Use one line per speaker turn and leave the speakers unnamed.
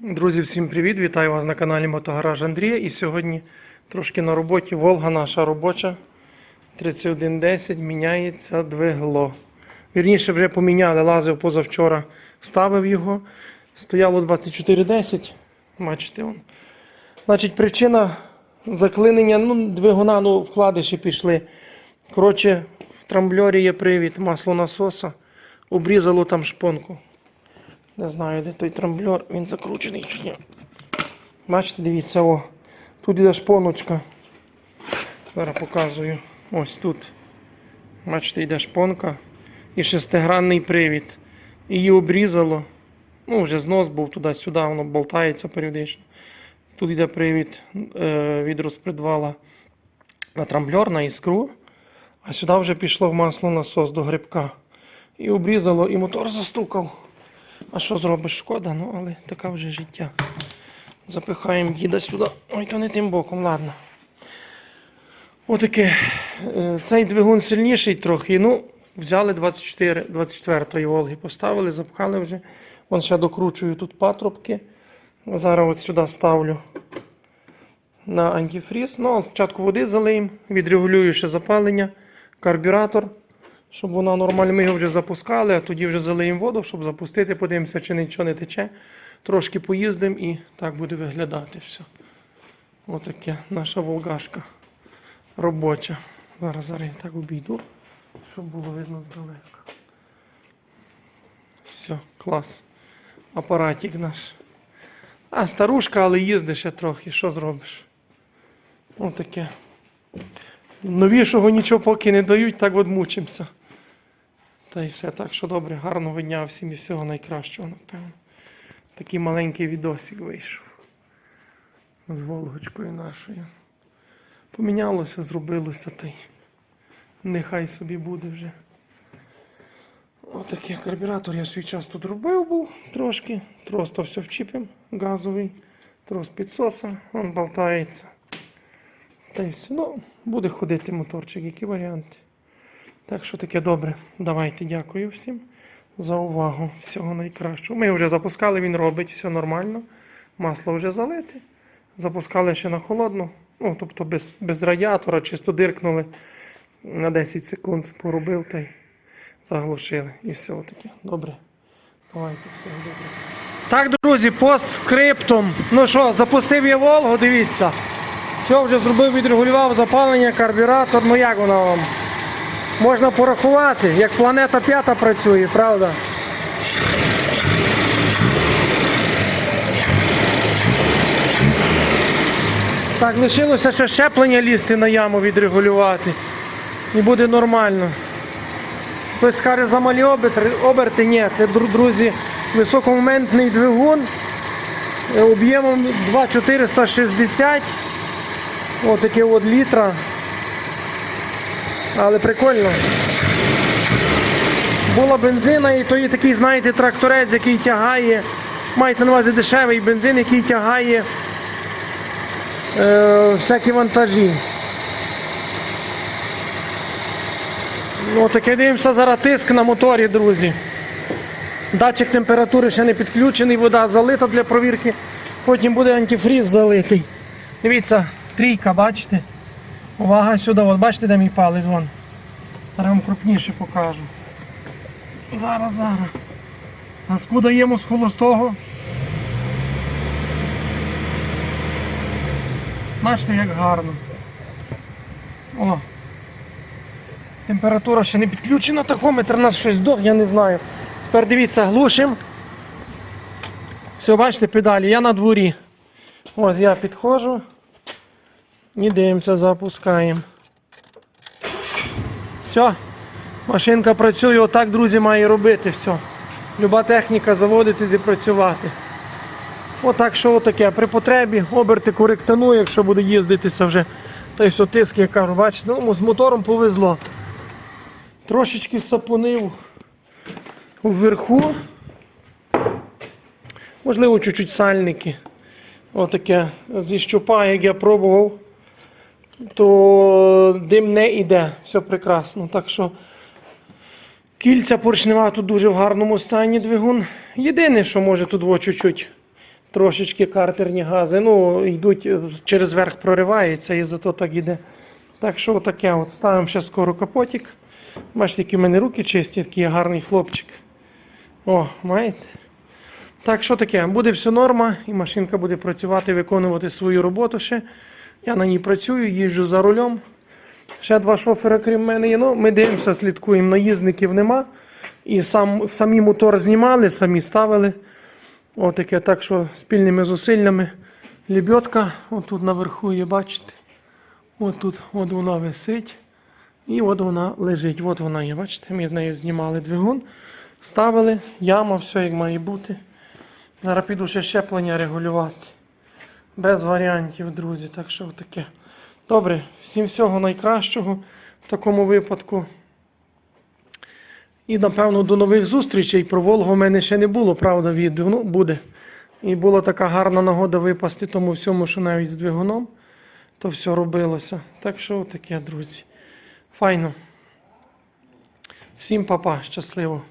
Друзі, всім привіт! Вітаю вас на каналі Мотогараж Андрія. І сьогодні трошки на роботі Волга наша робоча 3110 міняється двигло. Вірніше вже поміняли, лазив позавчора, ставив його. Стояло 2410. Бачите, он. Значить, причина заклинення ну, двигуна, ну, вкладиші пішли. Коротше, в трамбльорі є привід маслонасоса. Обрізало там шпонку. Не знаю, де той трамблер, він закручений чи ні. Бачите, дивіться, о. Тут іде шпоночка. Зараз показую. Ось тут. Бачите, йде шпонка і шестигранний привід. Її обрізало. Ну, вже знос був туди-сюди, воно болтається періодично. Тут йде привід е, від розпредвала на трамблер, на іскру. А сюди вже пішло в масло насос до грибка. І обрізало, і мотор застукав. А що зробиш? Шкода, ну але таке вже життя. Запихаємо діда сюди. Ой, то не тим боком, ладно. Отаке. Е, Цей двигун сильніший трохи. Ну, взяли 24, 24-ї Волги, поставили, запхали вже. Вон ще докручую тут патрубки. Зараз от сюди ставлю на антифріз. Ну, спочатку води залиємо, відрегулюю ще запалення, карбюратор щоб вона нормально. Ми його вже запускали, а тоді вже залиємо воду, щоб запустити, подивимося, чи нічого не тече. Трошки поїздимо і так буде виглядати все. Отаке наша волгашка робоча. Зараз зараз я так обійду, щоб було видно здалека. Все, клас. Апаратик наш. А, старушка, але їздить ще трохи. Що зробиш? Отаке. Новішого нічого поки не дають, так от мучимося. Та й все так, що добре, гарного дня всім і всього найкращого, напевно. Такий маленький відосик вийшов. З Волгочкою нашою. Помінялося, зробилося та й нехай собі буде вже. Отакий карбюратор я свій час тут робив був трошки. Трос то все вчіпим, газовий, трос підсоса, він болтається. Та й все. Ну, буде ходити моторчик, які варіанти. Так що таке добре. Давайте дякую всім за увагу. Всього найкращого. Ми вже запускали, він робить, все нормально. Масло вже залите. Запускали ще на холодну. Ну, тобто без, без радіатора, чисто диркнули на 10 секунд, поробив та й заглушили. І все таке. Добре. Давайте всього добре. Так, друзі, пост скриптом. Ну що, запустив я Волгу, дивіться. Все, вже зробив, відрегулював запалення, карбюратор. Ну як воно вам? Можна порахувати, як планета п'ята працює, правда? Так, лишилося ще щеплення лізти на яму відрегулювати. І буде нормально. Хтось скаже замалі оберти, оберти. Ні, це, друзі, високомоментний двигун е, об'ємом 2,460. Отаке от літра. Але прикольно. Була бензина і то є такий, знаєте, тракторець, який тягає. Мається на увазі дешевий бензин, який тягає е, всякі вантажі. Ну, таке дивимося зараз тиск на моторі, друзі. Датчик температури ще не підключений, вода залита для провірки. Потім буде антифріз залитий. Дивіться, трійка, бачите? Увага сюди, от бачите, де мій палець вон. Зараз вам крупніше покажу. Зараз, зараз. Газку даємо з холостого. Бачите, як гарно. О. Температура ще не підключена, тахометр у нас щось здох, я не знаю. Тепер дивіться, глушимо. Все, бачите, педалі, я на дворі. Ось я підходжу. І дивимося, запускаємо. Все. Машинка працює, отак, друзі, має робити все. Люба техніка заводитись і працювати. Отак, що отаке. При потребі оберти коректану, якщо буде їздитися вже. Та й все тиск, я кажу, бачите, ну, з мотором повезло. Трошечки сапонив вверху. Можливо, чуть-чуть сальники. Отаке зі щупа, як я пробував, то дим не йде. Все прекрасно. Так що кільця поршнева тут дуже в гарному стані двигун. Єдине, що може тут во чуть-чуть трошечки картерні гази. Ну, йдуть е, через верх проривається і зато так іде. Так що таке, от ставимо ще скоро капотик. Бачите, які в мене руки чисті, такий гарний хлопчик. О, маєте? Так, що таке? Буде все норма, і машинка буде працювати, виконувати свою роботу ще. Я на ній працюю, їжджу за рулем. Ще два шофера, крім мене, є. Ну, ми дивимося, слідкуємо, наїзників нема. І сам, самі мотор знімали, самі ставили. Отаке, так що спільними зусиллями. Лебедка, отут наверху є, бачите. От тут от вона висить. І от вона лежить. От вона є, бачите, ми з нею знімали двигун, ставили, яма, все як має бути. Зараз піду ще щеплення регулювати. Без варіантів, друзі. Так що таке. Добре, всім всього найкращого в такому випадку. І напевно до нових зустрічей. Про Волгу в мене ще не було, правда, відео. Ну, буде. І була така гарна нагода випасти тому всьому, що навіть з двигуном, то все робилося. Так що таке, друзі. Файно. Всім папа, щасливо.